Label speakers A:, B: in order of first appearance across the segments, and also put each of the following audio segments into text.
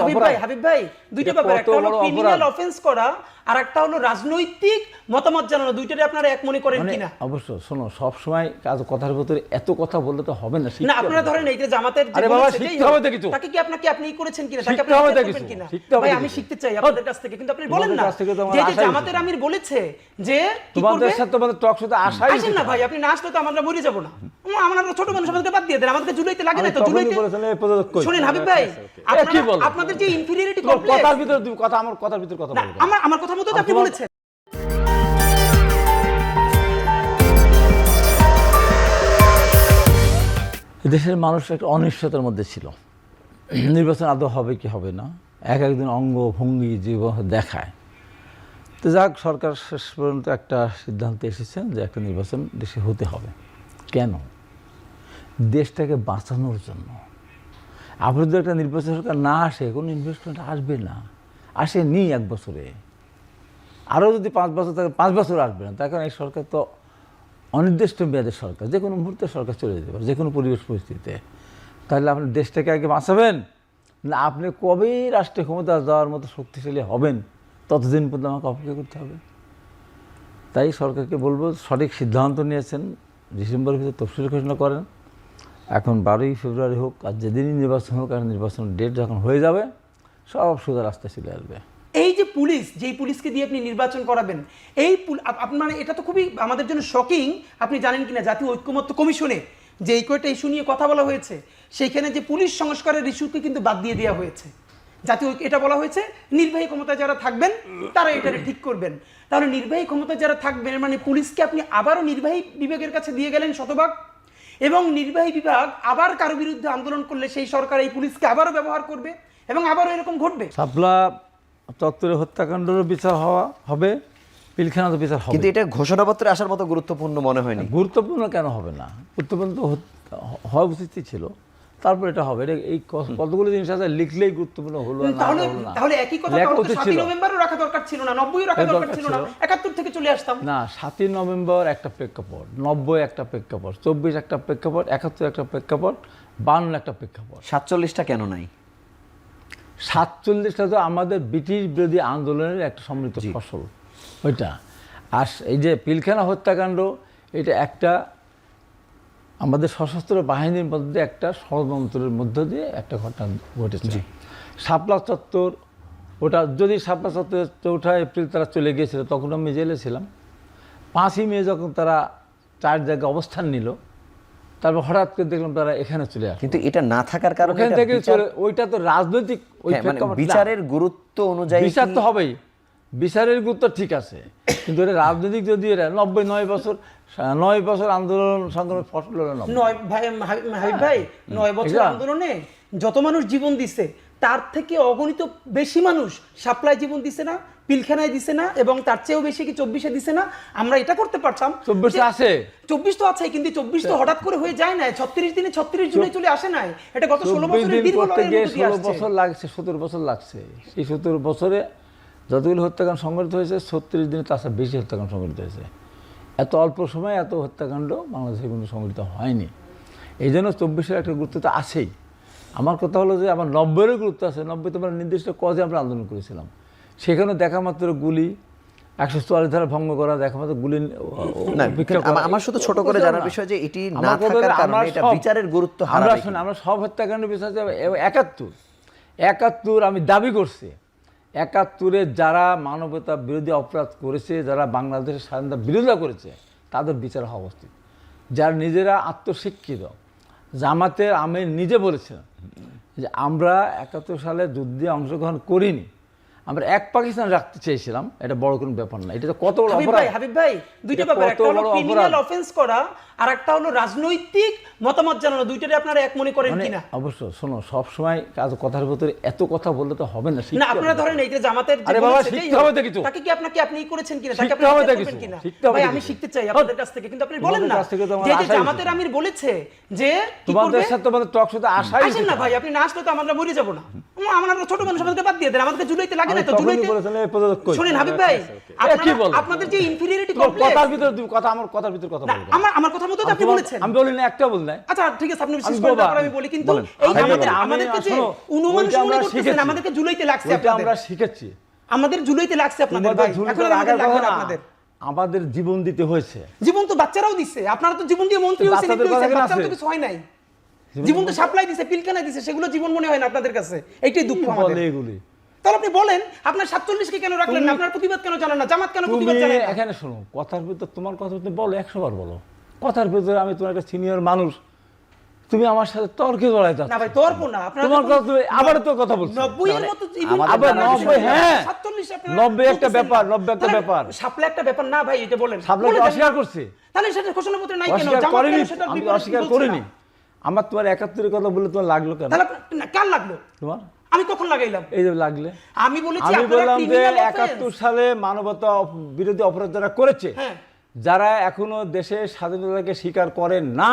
A: হাবিব ভাই হাবিব ভাই দুইটা ব্যাপার। একটা হলো ক্রিমিনাল অফেন্স করা আর একটা হলো রাজনৈতিক মতামত জানানো। দুইটারে আপনারা এক মনে করেন কিনা?
B: অবশ্য শোনো সব সময় কাজ কথার ভিতরে এত কথা বললে তো হবে না
A: না আপনারা ধরেন এই যে জামাতের
B: আরে বাবা, শিখতে হবে তো কিছু।
A: তাকে কি আপনাকে আপনি করেছেন কিনা? তাকে আপনি
B: হবে তো
A: বিচার করবেন
B: কিছু। শিখতে হবে
A: ভাই আমি শিখতে চাই আপনাদের কাছ থেকে কিন্তু আপনি বলেন না।
B: কাছ থেকে তো আমার
A: যে যে জামাতের আমির বলেছে যে
B: তোমাদের সাথে তোমাদের টক সাথে আশাই
A: আসেন না ভাই আপনি না আসলে তো আমরা মরে যাব না। আমরা ছোট মানুষ আমাদেরকে বাদ দিয়ে দেন। আমাদেরকে জুলাইতে লাগে না তো জুলাইতে শুনেন হাবিব ভাই
B: এ, কি
A: আপনারা-
B: বলো?
A: আপনাদের যে ইনফিরিয়রিটি কমপ্লেক্স
B: কথার ভিতরে তুমি কথা আমার কথার ভিতরে কথা
A: না আমার আমার কথা মতো আপনি বলেছেন।
B: দেশের মানুষ একটা অনিশ্চয়তার মধ্যে ছিল। নির্বাচন আদৌ হবে কি হবে না? এক একদিন অঙ্গ ভঙ্গি জীবন দেখায়। তো যাক সরকার শেষ পর্যন্ত একটা সিদ্ধান্তে এসেছেন যে একটা নির্বাচন দেশে হতে হবে। কেন? দেশটাকে বাঁচানোর জন্য। যদি একটা নির্বাচন সরকার না আসে, কোনো ইনভেস্টমেন্ট আসবে না। আসেনি এক বছরে। আরও যদি পাঁচ বছর থাকে, পাঁচ বছর আসবে না। তার কারণ এই সরকার তো অনির্দিষ্ট মেয়াদের সরকার। যে কোনো মুহূর্তে সরকার চলে যেতে পারে, যে কোনো পরিবেশ পরিস্থিতিতে। তাহলে আপনি দেশটাকে আগে বাঁচাবেন? না, আপনি কবেই রাষ্ট্রীয় ক্ষমতা যাওয়ার মতো শক্তিশালী হবেন, ততদিন পর্যন্ত আমাকে অপেক্ষা করতে হবে। তাই সরকারকে বলব, সঠিক সিদ্ধান্ত নিয়েছেন, ডিসেম্বরের ভিতরে তফসিল ঘোষণা করেন। এখন বারোই ফেব্রুয়ারি হোক, আর যেদিনই নির্বাচন হোক, আর নির্বাচনের ডেট যখন হয়ে যাবে, সব সোজা রাস্তায় চলে আসবে।
A: এই যে পুলিশ, যেই পুলিশকে দিয়ে আপনি নির্বাচন করাবেন, এই মানে এটা তো খুবই আমাদের জন্য শকিং আপনি জানেন কিনা, জাতীয় ঐক্যমত্য কমিশনে যে এই কয়টা ইস্যু নিয়ে কথা বলা হয়েছে, সেইখানে যে পুলিশ সংস্কারের ইস্যুকে কিন্তু বাদ দিয়ে দেওয়া হয়েছে। জাতীয় এটা বলা হয়েছে, নির্বাহী ক্ষমতায় যারা থাকবেন, তারা এটা ঠিক করবেন। তাহলে নির্বাহী ক্ষমতায় যারা থাকবেন মানে পুলিশকে আপনি আবারও নির্বাহী বিভাগের কাছে দিয়ে গেলেন শতভাগ? এবং নির্বাহী বিভাগ আবার কারও বিরুদ্ধে আন্দোলন করলে সেই সরকার এই পুলিশকে আবারও ব্যবহার করবে এবং আবারও এরকম ঘটবে।
B: সাপলা চত্বরে হত্যাকাণ্ডেরও বিচার হওয়া হবে পিলখানাতে বিচার হবে।
C: কিন্তু এটা ঘোষণাপত্রে আসার মতো গুরুত্বপূর্ণ মনে হয়নি।
B: গুরুত্বপূর্ণ কেন হবে না? গুরুত্বপূর্ণ তো হওয়া উচিতই ছিল। তারপর এটা হবে। এটা এই কতগুলো জিনিস আছে লিখলেই গুরুত্বপূর্ণ হলো না
A: তাহলে তাহলে একই কথা তাহলে তো সাতই নভেম্বরও রাখা দরকার ছিল না নব্বই রাখা দরকার ছিল না
B: ছিল।
A: একাত্তর থেকে চলে আসতাম।
B: না সাতই নভেম্বর একটা প্রেক্ষাপট নব্বই একটা প্রেক্ষাপট চব্বিশ একটা প্রেক্ষাপট একাত্তর একটা প্রেক্ষাপট বান্ন একটা প্রেক্ষাপট।
C: সাতচল্লিশটা কেন নাই?
B: সাতচল্লিশটা তো আমাদের ব্রিটিশ বিরোধী আন্দোলনের একটা সমৃদ্ধ ফসল ওইটা। আর এই যে পিলখানা হত্যাকাণ্ড এটা একটা আমাদের সশস্ত্র বাহিনীর মধ্যে একটা ষড়যন্ত্রের মধ্য দিয়ে একটা ঘটনা ঘটেছে। শাপলা চত্বর ওটা যদি শাপলা চত্বর চৌঠা এপ্রিল তারা চলে গিয়েছিল তখন আমি জেলে ছিলাম। পাঁচই মে যখন তারা চার জায়গায় অবস্থান নিল তারপর হঠাৎ করে দেখলাম তারা এখানে চলে আসে
C: কিন্তু এটা না থাকার কারণে
B: ওখান থেকে চলে ওইটা তো রাজনৈতিক ওই
C: হ্যাঁ, মানে। বিচারের গুরুত্ব অনুযায়ী
B: বিচার তো হবেই। বিচারের গুরুত্ব ঠিক আছে। কিন্তু এটা রাজনৈতিক যদি এটা নব্বই নয় বছর নয় বছর আন্দোলন সংগ্রামের ফসল হলো।
A: নয় ভাই হাবিব ভাই নয় বছর আন্দোলনে যত মানুষ জীবন দিছে তার থেকে অগণিত বেশি মানুষ সাপ্লাই জীবন দিছে না পিলখানায় দিছে না এবং তার চেয়েও বেশি কি চব্বিশে দিছে না? আমরা এটা করতে পারতাম।
B: 24
A: যে-
B: আছে।
A: চব্বিশ তো আছে কিন্তু চব্বিশ তো হঠাৎ করে হয়ে যায় না ছত্রিশ দিনে ছত্রিশ জুলাই চলে আসে নাই। এটা গত ষোলো
B: চব্বিশ
A: বছরের দিয়ে
B: ষোলো বছর লাগছে সতেরো বছর লাগছে। এই সতেরো বছরে যতগুলো হত্যাকাণ্ড সংঘটিত হয়েছে ছত্রিশ দিনে তার বেশি হত্যাকাণ্ড সংঘটিত হয়েছে। এত অল্প সময়ে এত হত্যাকাণ্ড বাংলাদেশে কিন্তু সংঘটিত হয়নি। এই জন্য চব্বিশের একটা গুরুত্ব তো আছেই। আমার কথা হলো যে আমার নব্বইয়েরও গুরুত্ব আছে। নব্বই তোমার নির্দিষ্ট কজে আমরা আন্দোলন করেছিলাম। সেখানে দেখা মাত্র গুলি একশো চুয়াল্লিশ ধারা ভঙ্গ করা দেখা মাত্র গুলি।
C: আমার- আমার শুধু ছোট করে জানার বিষয় যে এটি না থাকার কারণে এটা বিচারের গুরুত্ব
B: আমরা শুনে আমরা সব হত্যাকাণ্ড বিচার একাত্তর। একাত্তর আমি দাবি করছি। একাত্তরে যারা মানবতা বিরোধী অপরাধ করেছে, যারা বাংলাদেশের স্বাধীনতা বিরোধিতা করেছে, তাদের বিচার হওয়া উচিত। যারা নিজেরা আত্মশিক্ষিত, জামাতের আমি নিজে বলেছিলাম যে, আমরা একাত্তর সালে যুদ্ধে অংশগ্রহণ করিনি। আমরা এক পাকিস্তান রাখতে চেয়েছিলাম এটা বড় কোনো ব্যাপার না। এটা তো কত বড় অপরাধ।
A: হাবিব ভাই দুইটা ব্যাপার। একটা হলো ক্রিমিনাল অফেন্স করা আর একটা হলো রাজনৈতিক মতামত জানানো। দুইটারে আপনারা এক মনে করেন
B: মানে
A: কিনা?
B: অবশ্য শোনো সব সময় কাজ কথার ভিতরে এত কথা বললে তো হবে না
A: না আপনারা ধরেন এই যে জামাতের
B: আরে বাবা, শিখতে হবে তো কিছু।
A: তাকে কি আপনাকে আপনি করেছেন কিনা? তাকে
B: শিখতে
A: আপনি
B: হবে কিছু। শিখতে হবে
A: ভাই আমি শিখতে চাই আপনাদের কাছ থেকে কিন্তু আপনি বলেন না। যে যে জামাতের আমির বলেছে যে কি
B: তোমাদের সাথে তোমাদের টক সাথে আশাই
A: আসেন না ভাই আপনি না আসলে তো আমরা মরে যাব না। আমরা ছোট মানুষ আমাদেরকে বাদ দিয়ে দেন। আমাদেরকে জুলাইতে লাগে
B: আমি
A: তো জুলাইতে
B: বলেছেন, এই পদক্ষেপ কই?
A: শুনেন হাবিব ভাই
B: এ, কি
A: আপনারা-
B: বলেন?
A: আপনাদের যে ইনফিরিয়রিটি
B: তোমার কথার ভিতরে কথা আমার কথার ভিতরে কথা
A: না আমার আমার কথা মতো আপনি বলেছেন।
B: আমি বলি না একটা বল নাই
A: আচ্ছা ঠিক আছে আপনি
B: আমি
A: করেন তারপর আমি বলি কিন্তু এই আমাদের আমাদেরকে যে অনুমান
B: ওইটা
A: করতেছেন আমাদেরকে জুলাইতে লাগছে আপনাদের।
B: আমরা শিখেছি।
A: আমাদের জুলাইতে লাগছে আপনাদের ভাই। এখন আমাদের লাগবে না
B: না।
A: আপনাদের।
B: আমাদের জীবন দিতে হয়েছে।
A: জীবন তো বাচ্চারাও দিচ্ছে আপনারা তো জীবন দিয়ে মন্ত্রী হয়েছে। বাচ্চারা তো কিছু হয় নাই। জীবন তো সাপ্লাই দিছে পিলখানা দিছে সেগুলো জীবন মনে হয় না আপনাদের কাছে। এইটাই দুঃখ আমাদের।
B: এগুলি?
A: তাহলে আপনি বলেন আপনার সাতচল্লিশকে কেন রাখলেন না? আপনার প্রতিবাদ কেন জানান না? জামাত কেন প্রতিবাদ জানান
B: এখানে শোনো কথার ভিতর তোমার কথা তুমি বলো একশো বার বলো। কথার ভিতরে আমি তোমার একটা সিনিয়র মানুষ। তুমি আমার সাথে তর্কে জড়াইতে
A: না ভাই তর্ক না। আপনারা
B: তোমার কথা তুমি আবার তো কথা বলছো।
A: নব্বই এর মতো
B: আবার
A: আপনারা
B: নব্বই, হ্যাঁ।
A: সাতচল্লিশ আপনারা
B: নব্বই একটা ব্যাপার,
A: না।
B: নব্বই একটা ব্যাপার।
A: সাপলা একটা ব্যাপার না ভাই এটা বলেন।
B: অস্বীকার করছে।
A: তাহলে সেটা ঘোষণাপত্রে নাই কেন? জামাত কেন বিপরীত
B: অস্বীকার করিনি। আমার তোমার একাত্তরের কথা বলে তোমার লাগল কেন?
A: তাহলে কার লাগল?
B: তোমার?
A: আমি কখন লাগাইলাম
B: এই যে লাগলে
A: আমি বলেছি
B: আমি বললাম যে। একাত্তর সালে মানবতা বিরোধী অপরাধ যারা করেছে
A: হ্যাঁ।
B: যারা এখনও দেশের স্বাধীনতাকে স্বীকার করে না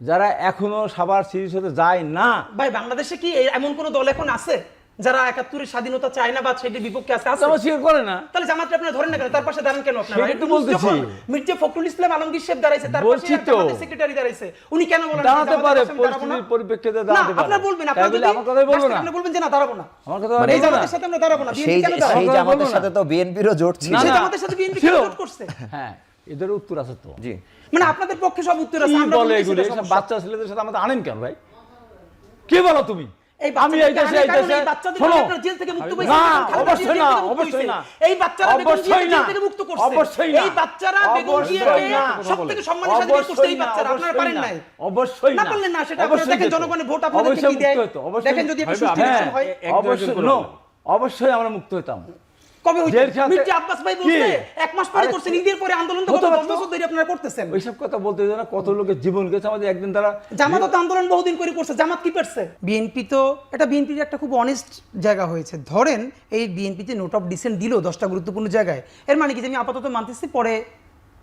B: যারা এখনও সবার সিরিজ হতে যায় না
A: ভাই বাংলাদেশে কি এমন কোন দল এখন আছে যারা একাত্তরের স্বাধীনতা চায় না বা সেটির বিপক্ষে আছে আছে।
B: স্বীকার করে না।
A: তাহলে জামাতটা আপনারা ধরেন না কেন? তার পাশে দাঁড়ান কেন আপনারা
B: তো বলতেছি।
A: মির্জা ফখরুল ইসলাম আলমগীর সাহেব দাঁড়াইছে তার পাশে
B: তো।
A: সেক্রেটারি দাঁড়াইছে উনি কেন বলেন
B: দাঁড়াতে পারে? পরিস্থিতির পরিপ্রেক্ষিতে দাঁড়াতে পারে।
A: আপনারা বলবেন আপনারা যদি
B: আমার কথাই বলব
A: রাষ্ট্রে
B: না।
A: আপনি বলবেন যে না দাঁড়াবো না।
B: আমার কথা
C: মানে
A: এই
C: এই
A: জামাতের সাথে আমরা দাঁড়াবো না বিএনপি কেন দাঁড়াবো
C: সেই জামাতের সাথে তো বিএনপিরও জোট ছিল।
B: না,
A: সেই জামাতের সাথে বিএনপি কেন জোট করছে?
B: হ্যাঁ। এদের উত্তর আছে তো।
C: জি।
A: মানে আপনাদের পক্ষে সব উত্তর আছে আমরা
B: বলে এগুলো? বাচ্চা ছেলেদের সাথে আমাদের আনেন কেন ভাই? কি বলো তুমি?
A: এই থেকে মুক্ত
B: অবশ্যই না
A: জেল থেকে মুক্ত
B: অবশ্যই না।
A: এই বাচ্চারা
B: অবশ্যই
A: জিয়াকে
B: না।
A: জেল থেকে মুক্ত করছে।
B: অবশ্যই না।
A: এই বাচ্চারা বেগম জিয়াকে
B: অবশ্যই না।
A: সবথেকে সম্মানের সাথে করছে এই বাচ্চারা। আপনারা পারেন নাই?
B: অবশ্যই
A: না
B: না।
A: পারলেন না সেটা। আপনারা
B: অবশ্যই
A: দেখেন
B: যেত।
A: জনগণের ভোট আপনাদেরকে দেয়?
B: হতো, অবশ্যই
A: দেখেন যদি একটা সুষ্ঠু
D: হ্যাঁ,
A: হয়
B: অবশ্যই
D: বলেন।
B: অবশ্যই আমরা মুক্ত হতাম।
A: কবে
B: হইছে
A: মির্জা আব্বাস ভাই বলছে
B: কি?
A: এক মাস পরে করছেন ঈদের পরে আন্দোলন তো বছর ধরে আপনারা করতেছেন।
B: ওইসব কথা বলতে যেন কত লোকের জীবন গেছে আমাদের একদিন তারা
A: জামাত তো আন্দোলন বহুদিন করে করছে জামাত কি পারছে বিএনপি তো এটা বিএনপির একটা খুব অনেস্ট জায়গা হয়েছে। ধরেন এই বিএনপি যে নোট অফ ডিসেন্ট দিল দশটা গুরুত্বপূর্ণ জায়গায় এর মানে কি যে আমি আপাতত মানতেছি পরে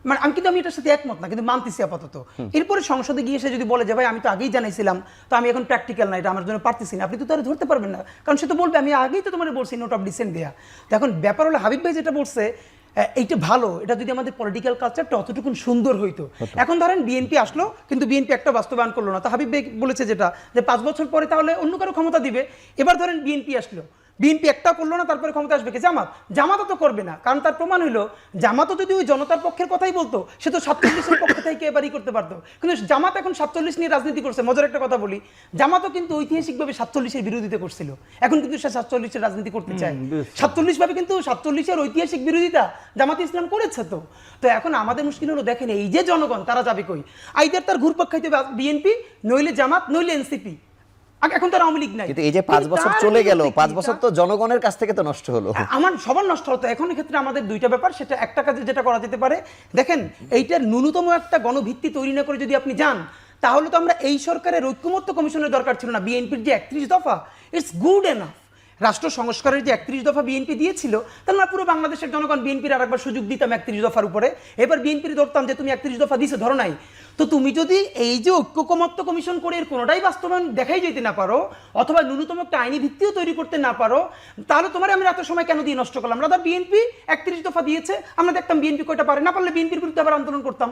A: মানে আমি কিন্তু আমি এটার সাথে একমত না কিন্তু মানতেছি আপাতত। এরপরে সংসদে গিয়ে সে যদি বলে যে ভাই আমি তো আগেই জানাইছিলাম তো আমি এখন প্র্যাকটিক্যাল না এটা আমার জন্য পারতেছি না আপনি তো তারা ধরতে পারবেন না। কারণ সে তো বলবে আমি আগেই তো তোমার বলছি নোট অফ ডিসেন্ট দেয়া। তো এখন ব্যাপার হলো হাবিব ভাই যেটা বলছে এইটা ভালো এটা যদি আমাদের পলিটিক্যাল কালচারটা অতটুকু সুন্দর হইতো। এখন ধরেন বিএনপি আসলো কিন্তু বিএনপি একটা বাস্তবায়ন করল না। তো হাবিব ভাই বলেছে যেটা যে পাঁচ বছর পরে তাহলে অন্য কারও ক্ষমতা দিবে। এবার ধরেন বিএনপি আসলো। বিএনপি একটা করল না তারপরে ক্ষমতা আসবে কি? জামাত। জামাতও তো করবে না। কারণ তার প্রমাণ হলো জামাতও যদি ওই জনতার পক্ষের কথাই বলতো সে তো সাতচল্লিশের পক্ষ থেকে এবারই করতে পারতো। কিন্তু জামাত এখন সাতচল্লিশ নিয়ে রাজনীতি করছে মজার একটা কথা বলি। জামাতও কিন্তু ঐতিহাসিকভাবে সাতচল্লিশের বিরোধিতা করছিল। এখন কিন্তু সে সাতচল্লিশের রাজনীতি করতে চায়। সাতচল্লিশ ভাবে কিন্তু সাতচল্লিশের ঐতিহাসিক বিরোধিতা জামাত ইসলাম করেছে তো। তো এখন আমাদের মুশকিল হলো দেখেন এই যে জনগণ তারা যাবে কই? আইদার তার ঘুরপাক খাইতে বিএনপি নইলে জামাত নইলে এনসিপি। এখন আওয়ামী লীগ নাই।
C: কিন্তু এই যে পাঁচ বছর চলে গেল পাঁচ বছর তো জনগণের কাছ থেকে তো নষ্ট হলো।
A: আমার সবার নষ্ট হতো। এখন ক্ষেত্রে আমাদের দুইটা ব্যাপার সেটা একটা কাজে যেটা করা যেতে পারে। দেখেন এইটার ন্যূনতম একটা গণভিত্তি তৈরি না করে যদি আপনি যান তাহলে তো আমরা এই সরকারের ঐক্যমত্য কমিশনের দরকার ছিল না। বিএনপির যে একত্রিশ দফা ইটস গুড এনাফ রাষ্ট্র সংস্কারের যে একত্রিশ দফা বিএনপি দিয়েছিল, তাহলে আমরা পুরো বাংলাদেশের জনগণ বিএনপির আরেকবার সুযোগ দিতাম একত্রিশ দফার উপরে। এবার বিএনপির ধরতাম যে তুমি একত্রিশ দফা দিছো, ধরো নাই। তো তুমি যদি এই যে ঐক্যকমত্য কমিশন করে এর কোনোটাই বাস্তবায়ন দেখাই যেতে না পারো, অথবা ন্যূনতম একটা আইনি ভিত্তিও তৈরি করতে না পারো, তাহলে তোমার আমরা এত সময় কেন দিয়ে নষ্ট করলাম? রাদা বিএনপি একত্রিশ দফা দিয়েছে, আমরা দেখতাম বিএনপি কয়টা পারে, না পারলে বিএনপির বিরুদ্ধে আবার আন্দোলন করতাম।